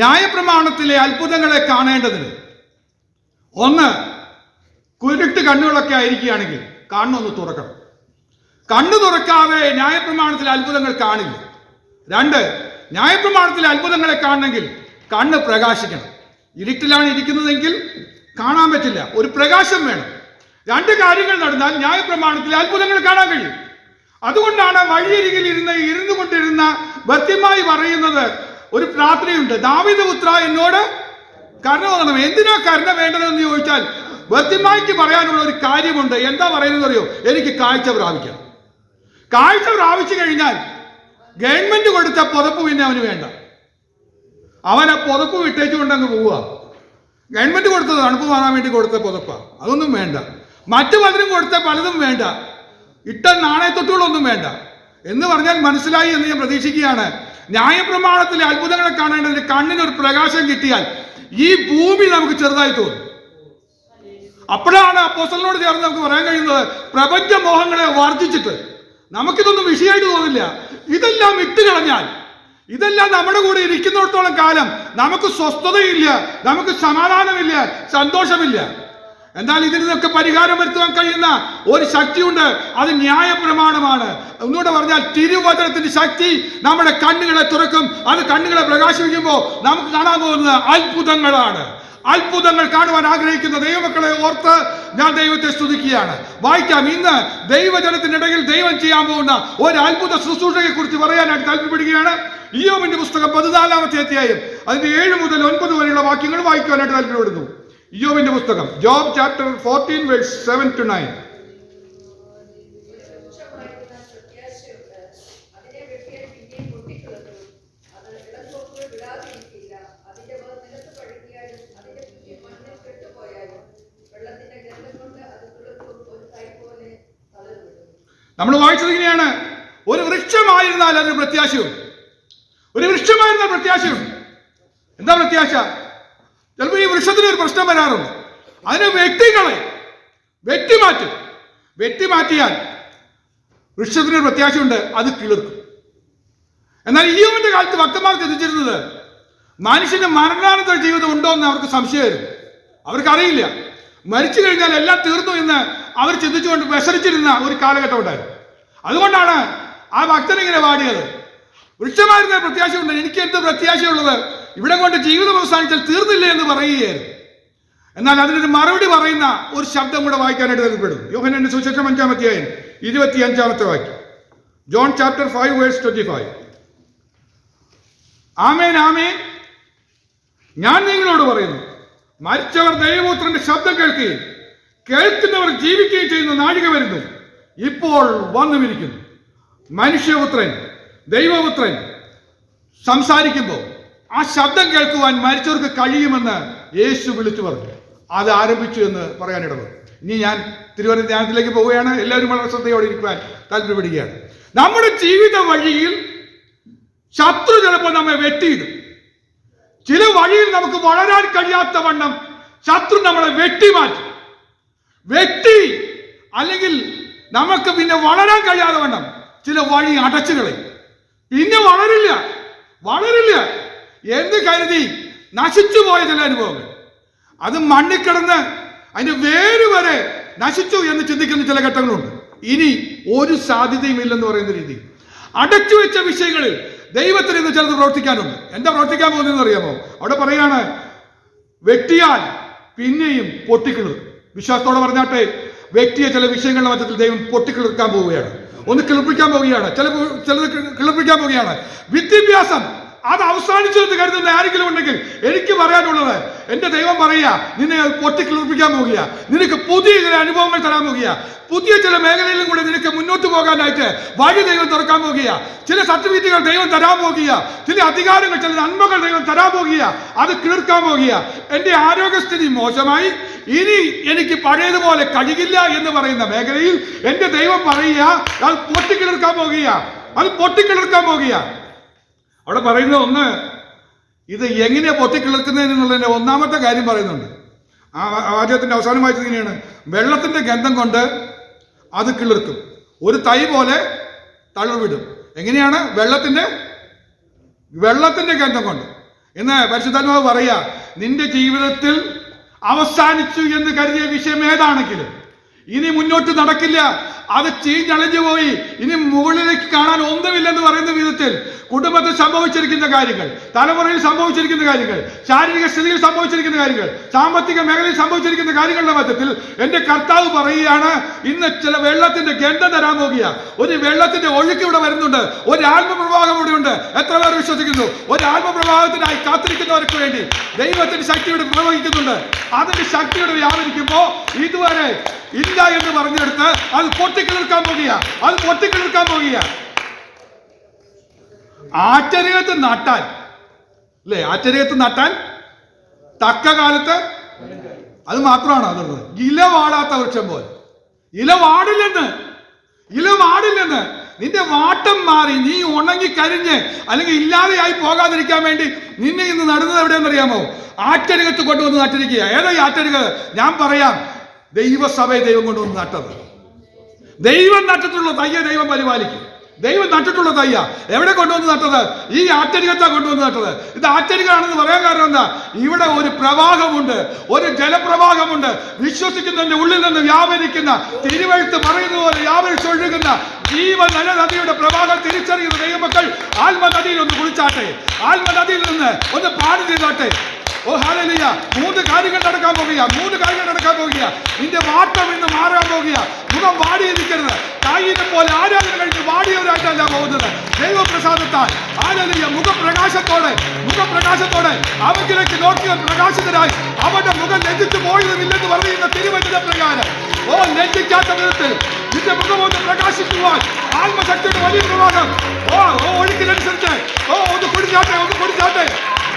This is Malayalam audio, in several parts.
ന്യായപ്രമാണത്തിലെ അത്ഭുതങ്ങളെ കാണേണ്ടതിന്. ഒന്ന് കുരുട്ട് കണ്ണുകളൊക്കെ ആയിരിക്കുകയാണെങ്കിൽ കണ്ണൊന്ന് തുറക്കണം. കണ്ണു തുറക്കാതെ ന്യായപ്രമാണത്തിലെ അത്ഭുതങ്ങൾ കാണില്ല. രണ്ട് ന്യായപ്രമാണത്തിലെ അത്ഭുതങ്ങളെ കാണണമെങ്കിൽ കണ്ണ് പ്രകാശിക്കണം. ഇരുട്ടിലാണ് ഇരിക്കുന്നതെങ്കിൽ കാണാൻ പറ്റില്ല. ഒരു പ്രകാശം വേണം. രണ്ട് കാര്യങ്ങൾ നടന്നാൽ ന്യായപ്രമാണത്തിലെ അത്ഭുതങ്ങൾ കാണാൻ കഴിയും. അതുകൊണ്ടാണ് വഴിയരികിൽ ഇരുന്ന് ഇരുന്നു കൊണ്ടിരുന്ന ഭക്തിമായി പറയുന്നത് ഒരു പ്രാർത്ഥനയുണ്ട്. ദാവിദ പുത്ര എന്നോട് കരുണ തോന്നണം. എന്തിനാ കരുണ വേണ്ടതെന്ന് ചോദിച്ചാൽ ഭക്തിമായിക്ക് പറയാനുള്ള ഒരു കാര്യമുണ്ട്. എന്താ പറയുന്നത് അറിയോ? എനിക്ക് കാഴ്ച പ്രാപിക്കാം കാഴ്ച പ്രാപിച്ചു കഴിഞ്ഞാൽ ഗവൺമെന്റ് കൊടുത്ത പുതപ്പ് പിന്നെ അവന് വേണ്ട. അവൻ ആ പുതപ്പ് വിട്ടേച്ചുകൊണ്ട് അങ്ങ് പോവുക. ഗവൺമെന്റ് കൊടുത്തത് തണുപ്പ് മാറാൻ വേണ്ടി കൊടുത്ത പുതപ്പ. അതൊന്നും വേണ്ട. മറ്റു പലരും കൊടുത്ത പലതും വേണ്ട. ഇട്ട നാണയത്തൊട്ടുകളൊന്നും വേണ്ട. എന്ന് പറഞ്ഞാൽ മനസ്സിലായി എന്ന് ഞാൻ പ്രതീക്ഷിക്കുകയാണ്. ന്യായപ്രമാണത്തിലെ അത്ഭുതങ്ങളെ കാണേണ്ടതിന് കണ്ണിനൊരു പ്രകാശം കിട്ടിയാൽ ഈ ഭൂമി നമുക്ക് ചെറുതായി തോന്നും. അപ്പോഴാണ് അപ്പോസ്റ്റലിനോട് ചേർന്ന് നമുക്ക് പറയാൻ കഴിയുന്നത് പ്രപഞ്ച മോഹങ്ങളെ വർജിച്ചിട്ട്. നമുക്കിതൊന്നും വിഷയമായിട്ട് തോന്നില്ല. ഇതെല്ലാം ഇട്ട് കളഞ്ഞാൽ ഇതെല്ലാം നമ്മുടെ കൂടെ ഇരിക്കുന്നിടത്തോളം കാലം നമുക്ക് സ്വസ്ഥതയില്ല നമുക്ക് സമാധാനമില്ല സന്തോഷമില്ല. എന്നാൽ ഇതിനൊക്കെ പരിഹാരം വരുത്തുവാൻ കഴിയുന്ന ഒരു ശക്തിയുണ്ട്. അത് ന്യായ പ്രമാണമാണ് ഒന്നുകൂടെ പറഞ്ഞാൽ തിരുവചനത്തിന്റെ ശക്തി നമ്മുടെ കണ്ണുകളെ തുറക്കും. അത് കണ്ണുകളെ പ്രകാശിപ്പിക്കുമ്പോൾ നമുക്ക് കാണാൻ പോകുന്നത് അത്ഭുതങ്ങളാണ്. അത്ഭുതങ്ങൾ കാണുവാൻ ആഗ്രഹിക്കുന്ന ദൈവമക്കളെ ഓർത്ത് ഞാൻ ദൈവത്തെ സ്തുതിക്കുകയാണ്. വായിക്കാം. ഇന്ന് ദൈവജനത്തിനിടയിൽ ദൈവം ചെയ്യാൻ പോകുന്ന ഒരു അത്ഭുത ശുശ്രൂഷയെ കുറിച്ച് പറയാനായിട്ട് താല്പര്യപ്പെടുകയാണ്. ഇയോമിന്റെ പുസ്തകം പതിനാലാമത്തെ അധ്യായം. അതിന്റെ ഏഴ് മുതൽ ഒൻപത് വരെയുള്ള വാക്യങ്ങൾ വായിക്കുവാനായിട്ട് താല്പര്യപ്പെടുന്നു. ഇയോമിന്റെ പുസ്തകം Job chapter fourteen verse seven two nine വൃക്ഷമായിരുന്ന. നമ്മൾ വായിച്ചത് ഇങ്ങനെയാണ്. ഒരു വൃക്ഷമായിരുന്നാൽ അതിന് പ്രത്യാശയും. ഒരു വൃക്ഷമായിരുന്നാൽ പ്രത്യാശയും. എന്താ പ്രത്യാശ? ചിലപ്പോൾ ഈ വൃക്ഷത്തിന് ഒരു പ്രശ്നം വരാറുണ്ട്. അതിനെ വെട്ടിക്കളെ വെട്ടിമാറ്റും. വെട്ടിമാറ്റിയാൽ വൃക്ഷത്തിന് പ്രത്യാശയുണ്ട് അത് കിളിർക്കും. എന്നാൽ ഈയോമിന്റെ കാലത്ത് ഭക്തന്മാർ ചിന്തിച്ചിരുന്നത് മനുഷ്യന് മരണാനന്തര ജീവിതം ഉണ്ടോ എന്ന് അവർക്ക് സംശയമായിരുന്നു. അവർക്കറിയില്ല. മരിച്ചു കഴിഞ്ഞാൽ എല്ലാം തീർന്നു എന്ന് അവർ ചിന്തിച്ചുകൊണ്ട് വിസരിച്ചിരുന്ന ഒരു കാലഘട്ടം ഉണ്ടായിരുന്നു. അതുകൊണ്ടാണ് ആ ഭക്തൻ ഇങ്ങനെ പാടിയത് വൃക്ഷമായിരുന്ന പ്രത്യാശയുണ്ട്. എനിക്ക് എന്ത് പ്രത്യാശയുള്ളത്? ഇവിടെ കൊണ്ട് ജീവിതം അവസാനിച്ചാൽ തീർന്നില്ല എന്ന് പറയുകയായിരുന്നു. എന്നാൽ അതിനൊരു മറുപടി പറയുന്ന ഒരു ശബ്ദം കൂടെ വായിക്കാനായിട്ട് നൽകപ്പെടും യോഹനന്റെ സുശേഷം അധ്യായം ഇരുപത്തി അഞ്ചാമത്തെ വാക്യം. John chapter five verse twenty five ആമേൻ ആമേൻ. ഞാൻ നിങ്ങളോട് പറയുന്നു മരിച്ചവർ ദൈവപുത്രന്റെ ശബ്ദം കേൾക്കുകയും കേൾക്കുന്നവർ ജീവിക്കുകയും ചെയ്യുന്ന നാഴിക വരുന്നു. ഇപ്പോൾ വന്നുമിരിക്കുന്നു. മനുഷ്യപുത്രൻ ദൈവപുത്രൻ സംസാരിക്കുമ്പോൾ ആ ശബ്ദം കേൾക്കുവാൻ മരിച്ചവർക്ക് കഴിയുമെന്ന് യേശു വിളിച്ചു പറഞ്ഞു. അത് ആരംഭിച്ചു എന്ന് പറയാനിടവ്. ഇനി ഞാൻ തിരുവനന്തപുരം ധ്യാനത്തിലേക്ക് പോവുകയാണ്. എല്ലാവരും വളരെ ശ്രദ്ധയോടെ ഇരിക്കുവാൻ താല്പര്യപ്പെടുകയാണ്. നമ്മുടെ ജീവിത വഴിയിൽ ശത്രു ചിലപ്പോൾ നമ്മെ വെട്ടിയിടും ചില വഴിയിൽ നമുക്ക് വളരാൻ കഴിയാത്ത വണ്ണം ശത്രു നമ്മളെ വെട്ടി വെട്ടിമാറ്റും വെട്ടി അല്ലെങ്കിൽ നമുക്ക് പിന്നെ വളരാൻ കഴിയാതെ വണ്ണം ചില വഴി അടച്ചു കളയും. പിന്നെ വളരില്ല. വളരില്ല. എന്ന് കരുതി? നശിച്ചു പോയ ചില അനുഭവങ്ങൾ. അത് മണ്ണിൽ കിടന്ന് അതിന്റെ വേര് വരെ നശിച്ചു എന്ന് ചിന്തിക്കുന്ന ചില ഘട്ടങ്ങളുണ്ട്. ഇനി ഒരു സാധ്യതയും ഇല്ലെന്ന് പറയുന്ന രീതി. അടച്ചു വെച്ച വിഷയങ്ങളിൽ ദൈവത്തിന് ഇന്ന് ചിലത് പ്രവർത്തിക്കാനുണ്ട്. എന്താ പ്രവർത്തിക്കാൻ പോകുന്നതെന്ന് അറിയാമോ? അവിടെ പറയാണ് വെട്ടിയാൽ പിന്നെയും പൊട്ടിക്കിളു വിശ്വാസത്തോടെ പറഞ്ഞാട്ടെ വ്യക്തിയെ ചില വിഷയങ്ങളുടെ മധ്യത്തിൽ ദൈവം പൊട്ടിക്കിളിർക്കാൻ പോവുകയാണ്. ഒന്ന് കിളിപ്പിക്കാൻ പോവുകയാണ്. ചില ചിലത് കിളിപ്പിക്കാൻ പോവുകയാണ്. വിദ്യാഭ്യാസം അത് അവസാനിച്ചു എന്ന് കരുതുന്ന ആരെങ്കിലും ഉണ്ടെങ്കിൽ എനിക്ക് പറയാനുള്ളത് എന്റെ ദൈവം പറയുക നിന്നെ പൊട്ടിക്കിളിപ്പിക്കാൻ പോകുക നിനക്ക് പുതിയ ചില അനുഭവങ്ങൾ തരാൻ പോകുക പുതിയ ചില മേഖലയിലും കൂടെ നിനക്ക് മുന്നോട്ട് പോകാനായിട്ട് വഴി ദൈവം തുറക്കാൻ പോകുക ചില സർട്ടിഫിക്കറ്റുകൾ ദൈവം തരാൻ പോകുക ചില അധികാരങ്ങൾ ചില നന്മകൾ ദൈവം തരാൻ പോകുക അത് കിളിർക്കാൻ പോകുക. എന്റെ ആരോഗ്യസ്ഥിതി മോശമായി. ഇനി എനിക്ക് പഴയതുപോലെ കഴിയില്ല എന്ന് പറയുന്ന മേഖലയിൽ എന്റെ ദൈവം പറയുക അത് പൊട്ടിക്കിളിർക്കാൻ പോകുക അത് പൊട്ടിക്കിളിർക്കാൻ പോകുക. അവിടെ പറയുന്ന ഒന്ന് ഇത് എങ്ങനെയാ പൊട്ടിക്കിളിർക്കുന്നതിനുള്ളതിന്റെ ഒന്നാമത്തെ കാര്യം പറയുന്നുണ്ട്. ആ വാചകത്തിന്റെ അവസാനം വായിച്ചത് ഇങ്ങനെയാണ്. വെള്ളത്തിന്റെ ഗന്ധം കൊണ്ട് അത് കിളിർക്കും. ഒരു തൈ പോലെ തളർവിടും. എങ്ങനെയാണ്? വെള്ളത്തിന്റെ വെള്ളത്തിന്റെ ഗന്ധം കൊണ്ട്. എന്ന് പരിശുദ്ധാത്മാവ് പറയാ നിന്റെ ജീവിതത്തിൽ അവസാനിച്ചു എന്ന് കരുതിയ വിഷയം ഏതാണെങ്കിലും ഇനി മുന്നോട്ട് നടക്കില്ല. അത് ചീഞ്ഞളിഞ്ഞു പോയി. ഇനി മുകളിലേക്ക് കാണാൻ ഒന്നുമില്ലെന്ന് പറയുന്ന വിധത്തിൽ കുടുംബത്തിൽ സംഭവിച്ചിരിക്കുന്ന കാര്യങ്ങൾ തലമുറയിൽ സംഭവിച്ചിരിക്കുന്ന കാര്യങ്ങൾ ശാരീരിക സ്ഥിതിയിൽ സംഭവിച്ചിരിക്കുന്ന കാര്യങ്ങൾ സാമ്പത്തിക മേഖലയിൽ സംഭവിച്ചിരിക്കുന്ന കാര്യങ്ങളുടെ മധ്യത്തിൽ എന്റെ കർത്താവ് പറയുകയാണ് ഇന്ന് ചില വെള്ളത്തിന്റെ ഗന്ധം തരാൻ പോകുക. ഒരു വെള്ളത്തിന്റെ ഒഴുക്ക് ഇവിടെ വരുന്നുണ്ട്. ഒരു ആത്മപ്രവാഹം ഇവിടെ ഉണ്ട്. എത്ര പേർ വിശ്വസിക്കുന്നു? ഒരു ആത്മപ്രവാഹത്തിനായി കാത്തിരിക്കുന്നവർക്ക് വേണ്ടി ദൈവത്തിന്റെ ശക്തിയോട് പ്രവഹിക്കുന്നുണ്ട്. അതിന്റെ ശക്തിയോട് വ്യാപരിക്കുമ്പോ ഇതുവരെ ഇല്ല എന്ന് പറഞ്ഞെടുത്ത് അത് പൊട്ടിക്കിളിർക്കാൻ പോകുക അത് പൊട്ടിക്കിളിർക്കാൻ പോകുക ആറ്റരികത്ത് നട്ടാൻ. അല്ലേ? ആറ്റരികത്ത് നട്ടാൻ തക്ക കാലത്ത് അത് മാത്രമാണ് അതുള്ളത്. ഇല വാടാത്ത വൃക്ഷം പോലെ. ഇല വാടില്ലെന്ന്. ഇല വാടില്ലെന്ന്. നിന്റെ വാട്ടം മാറി നീ ഉണങ്ങി കരിഞ്ഞ് അല്ലെങ്കിൽ ഇല്ലാതെയായി പോകാതിരിക്കാൻ വേണ്ടി നിന്നെ ഇന്ന് നടുന്നത് എവിടെയെന്നറിയാമോ? ആറ്റരികത്ത് കൊണ്ടുവന്ന് നട്ടിരിക്കുക ഏതാ ഈ ആറ്റരിക? ഞാൻ പറയാം. ദൈവസഭയെ ദൈവം കൊണ്ടുവന്ന് നട്ടത്. ദൈവം നട്ടിട്ടുള്ള തയ്യ ദൈവം പരിപാലിക്കും. ദൈവം നട്ടിട്ടുള്ള തയ്യ എവിടെ കൊണ്ടുവന്ന് നട്ടത്? ഈ ആറ്റരികത്താ കൊണ്ടുവന്ന് നട്ടത്. ഇത് ആറ്റരികാണെന്ന് പറയാൻ കാരണം എന്താ? ഇവിടെ ഒരു പ്രവാഹമുണ്ട് ഒരു ജലപ്രവാഹമുണ്ട്. വിശ്വസിക്കുന്നതിന്റെ ഉള്ളിൽ നിന്ന് വ്യാപരിക്കുന്ന തിരുവഴുത്ത് പറയുന്ന പോലെ വ്യാപരിച്ചൊഴുകുന്ന ജീവനല നദിയുടെ പ്രവാഹം തിരിച്ചറിയുന്ന ദൈവമക്കൾ ആത്മനദിയിൽ ഒന്ന് കുളിച്ചാട്ടെ. ആത്മനദിയിൽ നിന്ന് ഒന്ന് പാടി ചെയ്താട്ടെ. ഓ ഹാലലിയ. മൂന്ന് കാര്യങ്ങൾ നടക്കാൻ പോകുക മൂന്ന് കാര്യങ്ങൾ നടക്കാൻ പോകുക നിന്റെ വാട്ടം ഇന്ന് മാറാൻ പോകുക മുഖം വാടിയിരിക്കരുത്. കായികം പോലെ ആരാധന കഴിച്ച് വാടിയവരായിട്ടല്ല പോകുന്നത്. ദൈവപ്രസാദത്താൽ. ആരാധന മുഖപ്രകാശത്തോടെ മുഖപ്രകാശത്തോടെ അവങ്കിലേക്ക് നോക്കിയ പ്രകാശിതരായി അവന്റെ മുഖം ലജ്ജിച്ചു പോയതുമില്ലെന്ന് പറയുന്ന തിരുവചന പ്രകാരം ഓ ലജ്ജിക്കാത്ത വിധത്തിൽ നിന്റെ മുഖം ഒന്ന് പ്രകാശിക്കുവാൻ ആത്മശക്തിയുടെ വലിയ പ്രവാഹം. ഓ ഓ ഒഴുക്കിനനുസരിച്ച്. ഓ ഒന്ന് കുടിച്ചാട്ടെ ഒന്ന് കുടിച്ചാട്ടെ.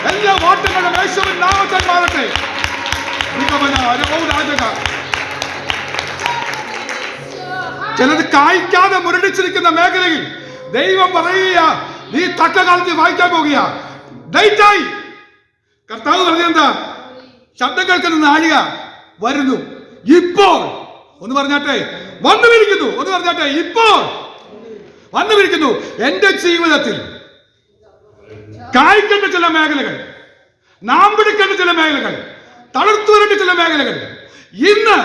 എല്ലാ വോട്ടുകളും യേശുവിൻ നാമത്തിൽ മാറട്ടെ. നിഗമന അനുഭവ രാജക. ചിലത് കായ്ക്കാതെ മുരടിച്ചിരിക്കുന്ന മേഖലയിൽ ദൈവം പറയുക നീ തക്ക കാലത്ത് വായിക്കാൻ പോകുക ഡേറ്റായി കർത്താവ് പറഞ്ഞെന്താ? ശബ്ദം കേൾക്കുന്ന നാഴിക വരുന്നു. ഇപ്പോൾ. ഒന്ന് പറഞ്ഞാട്ടെ. വന്നു വിരിക്കുന്നു ഒന്ന് പറഞ്ഞാട്ടെ. ഇപ്പോൾ. വന്നു വിരിക്കുന്നു എന്റെ ജീവിതത്തിൽ കായ്ക്കേണ്ട ചില മേഖലകൾ നാം പിടിക്കേണ്ട ചില മേഖലകൾ തളർത്തു വരേണ്ട ചില മേഖലകൾ ഇന്ന്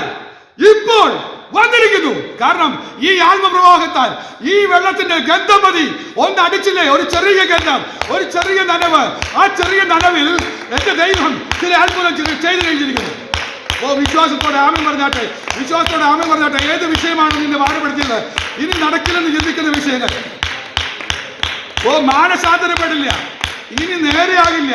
ഇപ്പോൾ വന്നിരിക്കുന്നു. കാരണം ഈ ആത്മപ്രവാഹത്താൽ ഈ വെള്ളത്തിന്റെ ഗന്ധം മതി. ഒന്ന് അടിച്ചില്ലേ? ഒരു ചെറിയ ഗന്ധം ഒരു ചെറിയ നനവ്. ആ ചെറിയ നനവിൽ എന്റെ ദൈവം ചില അത്ഭുതം ചെയ്ത് കഴിഞ്ഞിരിക്കുന്നു. ഓ വിശ്വാസത്തോടെ ആമൻ പറഞ്ഞാട്ടെ. വിശ്വാസത്തോടെ ആമൻ പറഞ്ഞാട്ടെ. ഏത് വിഷയമാണ് നിന്നെ ഭാരപ്പെടുത്തിയത് ഇനി നടക്കില്ലെന്ന് ചിന്തിക്കുന്ന വിഷയങ്ങൾ. ഓ മാനസാന്തരപ്പെടില്ല. ഇനി നേരെയാകില്ല.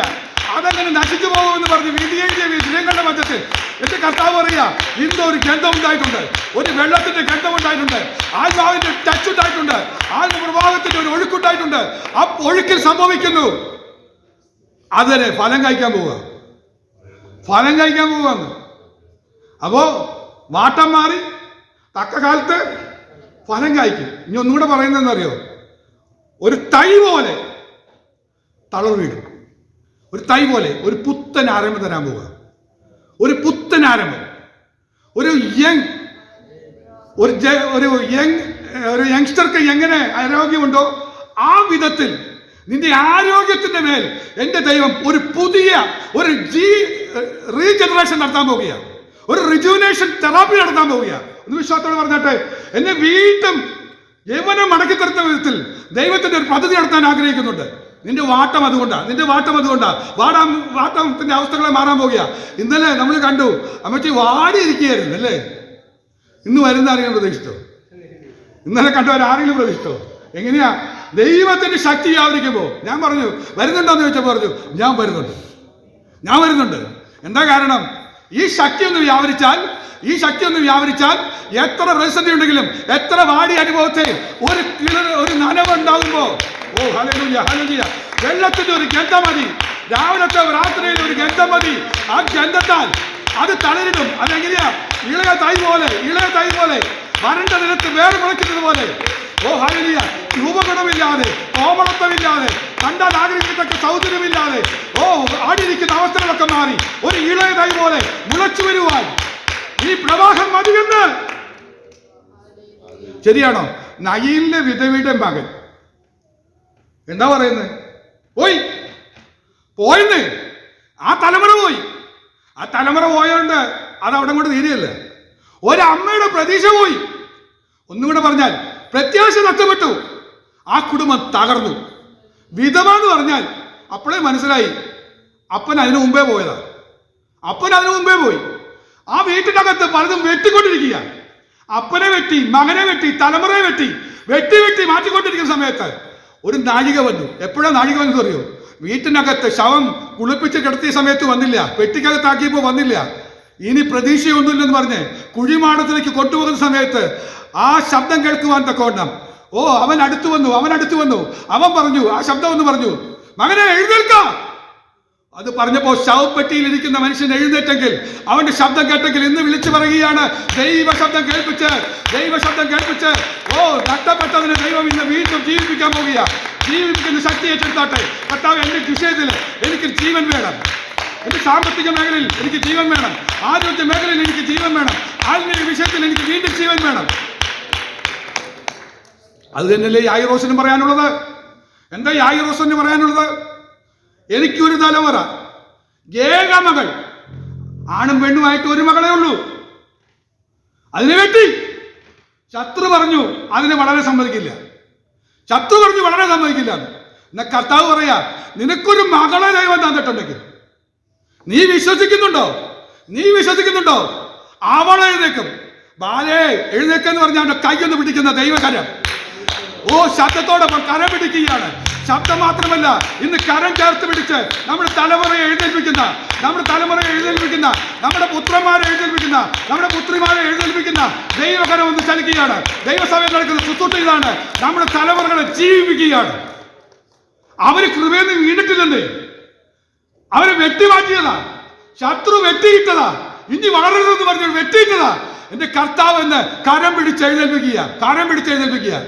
അതങ്ങനെ നശിച്ചു പോകുമെന്ന് പറഞ്ഞ് വിധിയും ചെയ്യും വിജയങ്ങളുടെ മധ്യത്തിൽ എന്റെ കർത്താവ് പറയാ ഇന്ന് ഒരു ഗന്ധം ഉണ്ടായിട്ടുണ്ട് ഒരു വെള്ളത്തിന്റെ ഗന്ധം ഉണ്ടായിട്ടുണ്ട് ആത്മാവിന്റെ ടച്ച് ഉണ്ടായിട്ടുണ്ട് ആത്മപ്രവാഹത്തിന്റെ ഒരു ഒഴുക്കുണ്ടായിട്ടുണ്ട് ആ ഒഴുക്കിൽ സംഭവിക്കുന്നു. അതിനെ ഫലം കഴിക്കാൻ പോവുക. ഫലം കഴിക്കാൻ പോവാന്ന് അപ്പോ വാട്ടം മാറി തക്ക കാലത്ത് ഫലം കായ്ക്കും ഇനി ഒന്നുകൂടെ പറയുന്നതെന്നറിയോ ഒരു തൈ പോലെ തളർ വീഴും ഒരു തൈ പോലെ ഒരു പുത്തൻ ആരംഭം തരാൻ പോവുക. ഒരു പുത്തൻ ആരംഭം. ഒരു യങ് ഒരു ഒരു യങ് ഒരു യങ്സ്റ്റർക്ക് എങ്ങനെ ആരോഗ്യമുണ്ടോ ആ വിധത്തിൽ നിന്റെ ആരോഗ്യത്തിന്റെ മേൽ എന്റെ ദൈവം ഒരു പുതിയ ഒരു ജീ റീജനറേഷൻ നടത്താൻ പോവുക ഒരു റിജുവിനേഷൻ തെറാപ്പി നടത്താൻ പോവുക ഒന്ന് വിശ്വാസത്തോടെ പറഞ്ഞാട്ടെ എന്നെ വീണ്ടും യൗവനം മടക്കി തരുന്ന വിധത്തിൽ ദൈവത്തിന്റെ ഒരു പദ്ധതി നടത്താൻ ആഗ്രഹിക്കുന്നുണ്ട്. നിന്റെ വാട്ടം അതുകൊണ്ടാണ് നിന്റെ വാട്ടം അതുകൊണ്ടാണ് വാടാ വാട്ടത്തിന്റെ അവസ്ഥകളെ മാറാൻ പോകുക ഇന്നലെ നമ്മൾ കണ്ടു അമ്മച്ചി വാടിയിരിക്കുകയായിരുന്നു അല്ലേ? ഇന്ന് വരുന്ന ആരെങ്കിലും പ്രതീക്ഷിച്ചോ? ഇന്നലെ കണ്ടവർ ആരെങ്കിലും പ്രതീക്ഷിച്ചോ? എങ്ങനെയാ? ദൈവത്തിന്റെ ശക്തി വ്യാപരിക്കുമ്പോ ഞാൻ പറഞ്ഞു വരുന്നുണ്ടോന്ന് ചോദിച്ചപ്പോൾ പറഞ്ഞു ഞാൻ വരുന്നുണ്ട്. ഞാൻ വരുന്നുണ്ട്. എന്താ കാരണം? ഈ ശക്തി ഒന്ന് വ്യാപരിച്ചാൽ ഈ ശക്തി ഒന്ന് വ്യാപരിച്ചാൽ എത്ര പ്രതിസന്ധി ഉണ്ടെങ്കിലും എത്ര വാടി അനുഭവത്തെ ഒരു ഒരു നനവ് ഉണ്ടാകുമ്പോ ഓ ഹലലുയ ഹലലുയ വെള്ളത്തിന്റെ ഒരു ഗന്ധം മതി. രാവിലത്തെ രാത്രിയിൽ ഒരു ഗന്ധം മതി. ആ ഗന്ധത്താൽ അത് തളരിടും. അതെങ്ങനെയാ? ഇളയ തൈ പോലെ ഇളയ തൈ പോലെ. വരണ്ട നിലത്ത് വേറെ മുളയ്ക്കുന്നത് പോലെ. ഓ ഹലിയ രൂപഗുണമില്ലാതെ കോമളത്വമില്ലാതെ കണ്ടാൽ ആഗ്രഹിക്കത്തക്ക സൗന്ദര്യമില്ലാതെ ഓ ആടിയിരിക്കുന്ന അവസ്ഥകളൊക്കെ മാറി. ഒരു ഇളയ തൈ പോലെ മുളച്ചു വരുവാൻ. ഈ പ്രവാഹം മതിയെന്ന് ശരിയാണോ? നയിലിന്റെ വിധവിയുടെ മകൻ. എന്താ പറയുന്നത് പോയി. പോയിന്ന്. ആ തലമുറ പോയി. ആ തലമുറ പോയതുകൊണ്ട് അത് അവിടെ കൊണ്ട് തീരെയല്ല ഒരമ്മയുടെ പ്രതീക്ഷ പോയി. ഒന്നും കൂടെ പറഞ്ഞാൽ പ്രത്യാശ നഷ്ടപ്പെട്ടു. ആ കുടുംബം തകർന്നു. വിധവ എന്ന് പറഞ്ഞാൽ അപ്പോഴേ മനസ്സിലായി അപ്പൻ അതിനു മുമ്പേ പോയതാ. അപ്പൻ അതിനു മുമ്പേ പോയി. ആ വീട്ടിനകത്ത് പലതും വെട്ടിക്കൊണ്ടിരിക്കുക അപ്പനെ വെട്ടി മകനെ വെട്ടി തലമുറയെ വെട്ടി വെട്ടി വെട്ടി മാറ്റിക്കൊണ്ടിരിക്കുന്ന സമയത്ത് ഒരു നാഴിക വന്നു. എപ്പോഴാണ് നാഴിക വന്നത് അറിയോ? വീട്ടിനകത്ത് ശവം കുളിപ്പിച്ച് കിടത്തിയ സമയത്ത് വന്നില്ല. പെട്ടിക്കകത്താക്കിയപ്പോൾ വന്നില്ല. ഇനി പ്രതീക്ഷയൊന്നുമില്ലെന്ന് പറഞ്ഞ് കുഴിമാടത്തിലേക്ക് കൊണ്ടുപോകുന്ന സമയത്ത് ആ ശബ്ദം കേൾക്കുവാൻ തക്കവണ്ണം ഓ അവൻ അടുത്തു വന്നു അവൻ അടുത്തു വന്നു. അവൻ പറഞ്ഞു ആ ശബ്ദം ഒന്ന് പറഞ്ഞു. മകനെ എഴുന്നേൽക്കാം! അത് പറഞ്ഞപ്പോ ശവപ്പെട്ടിയിൽ ഇരിക്കുന്ന മനുഷ്യൻ എഴുന്നേറ്റെങ്കിൽ അവന്റെ ശബ്ദം കേട്ടെങ്കിൽ ഇന്ന് വിളിച്ചു പറയുകയാണ് ദൈവ ശബ്ദം കേൾപ്പിച്ച് ദൈവ ശബ്ദം കേൾപ്പിച്ച്. ഓ നഷ്ടപ്പെട്ടതിന് ദൈവം ഇന്ന് വീണ്ടും ജീവിപ്പിക്കാൻ പോവുക ജീവിപ്പിക്കുന്ന ശക്തി ഏറ്റെടുത്താട്ടെ. കർത്താവ് എന്റെ വിഷയത്തിൽ എനിക്ക് ജീവൻ വേണം. എന്റെ സാമ്പത്തിക മേഖലയിൽ എനിക്ക് ജീവൻ വേണം. ആരോഗ്യ മേഖലയിൽ എനിക്ക് ജീവൻ വേണം. ആത്മീയ വിഷയത്തിൽ എനിക്ക് വീണ്ടും ജീവൻ വേണം. അത് തന്നെയല്ലേ യായിറോസിനും പറയാനുള്ളത്? എന്താ യായിറോസിന് പറയാനുള്ളത്? എനിക്കൊരു തലമുറ. ഏക മകൾ. ആണും പെണ്ണുമായിട്ട് ഒരു മകളെ ഉള്ളൂ. അതിനെ വെട്ടി. ശത്രു പറഞ്ഞു അതിനെ വളരെ സമ്മതിക്കില്ല. ശത്രു പറഞ്ഞു വളരെ സമ്മതിക്കില്ല എന്നാ. കർത്താവ് പറയാ നിനക്കൊരു മകളെ ദൈവം തന്നിട്ടുണ്ടെങ്കിൽ നീ വിശ്വസിക്കുന്നുണ്ടോ? നീ വിശ്വസിക്കുന്നുണ്ടോ? അവൾ എഴുന്നേക്കും ബാലേ എഴുന്നേക്കെന്ന് പറഞ്ഞ കൈ കൈയൊന്ന് പിടിക്കുന്ന ദൈവകരം. ഓ ശബ്ദത്തോടൊപ്പം കരം പിടിക്കുകയാണ്. ശബ്ദം മാത്രമല്ല ഇന്ന് കരം ചേർത്ത് പിടിച്ച് നമ്മുടെ തലമുറയെ എഴുന്നേൽപ്പിക്കുന്ന നമ്മുടെ തലമുറയെ എഴുന്നേൽപ്പിക്കുന്ന നമ്മുടെ പുത്രന്മാരെ എഴുന്നേൽപ്പിക്കുന്ന നമ്മുടെ പുത്രിമാരെ എഴുന്നേൽപ്പിക്കുന്ന ദൈവകരം ഒന്ന് ചലിക്കുകയാണ്. ദൈവസഭയിൽ നടക്കുന്ന ശുശ്രൂഷ നമ്മുടെ തലമുറകളെ ജീവിപ്പിക്കുകയാണ്. അവർ കൃപയിൽ നിന്ന് വീണിട്ടില്ലെന്നേ. അവരെ വെട്ടിമാറ്റിയതാ. ശത്രു വെട്ടിയിട്ടതാ. ഇനി വളരരുതെന്ന് പറഞ്ഞു വെട്ടിയിട്ടതാ. എന്റെ കർത്താവ് എന്ന് കരം പിടിച്ച് എഴുന്നേൽപ്പിക്കുക കരം പിടിച്ച് എഴുന്നേൽപ്പിക്കുക